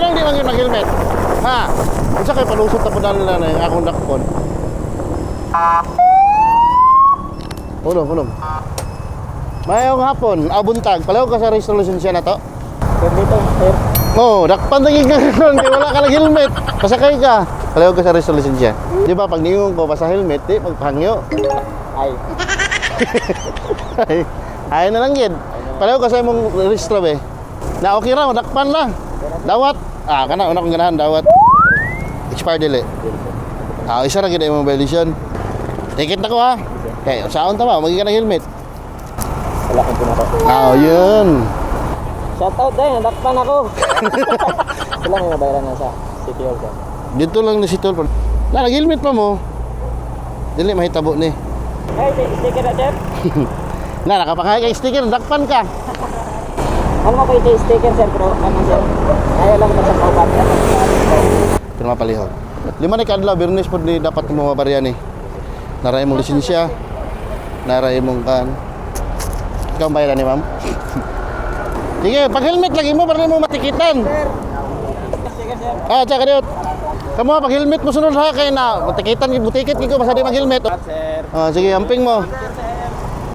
Anong di man mag-helmet? Ha? Unsa kay palusot ta punan nila na yung akong dakpon? Ulong, ulong. Mayong hapon, abuntag. Palaw ka sa resolution siya na to? Sir, dito, sir. Oo, oh, dakpan lagi ka nun. Di wala ka ng helmet. Pasakay ka. Palaw ka sa resolution siya. Di ba, pag ningon ko pa sa helmet, di, magpahangyo. Ay. Ay, ay na lang yun. Palaw ka sa imong restro be. Na okay ra, dakpan lang. Dawat. Ah, kana una kong ganahan dawat. Expired dili. Ah, isa ra gid imong violation. Ticket na ko ha. Kaya saon ta ba, magi ka ng helmet. Wala kang pinako. Ah, yun. Shoutout dahil, nadakpan ako. Sila may mabayaran na sa City Hall. Dito lang ni si Tol. Na nag-helmet pa mo. Dili mahitabo ni. Sti- sticker na, sir. Na nakapakahay kay sticker, dakpan ka. Ano mo ito sticker, sir, pero ano, sir? Ayaw lang na sa kaupat. Pero mapalihog. Lima ni kadlaw Bernes pod ni dapat mo mabarya ni. Naray mong lisensya. Naray mong kan. Ikaw ang bayaran ni ma'am. Sige, pag helmet lagi mo para mo matikitan. Sir. Ah, tsaka diot. Kamu pag helmet mo sunod ha kay na matikitan gid butikit gid ko basta di mag helmet. Sir. Ah, sige, amping mo. Sir,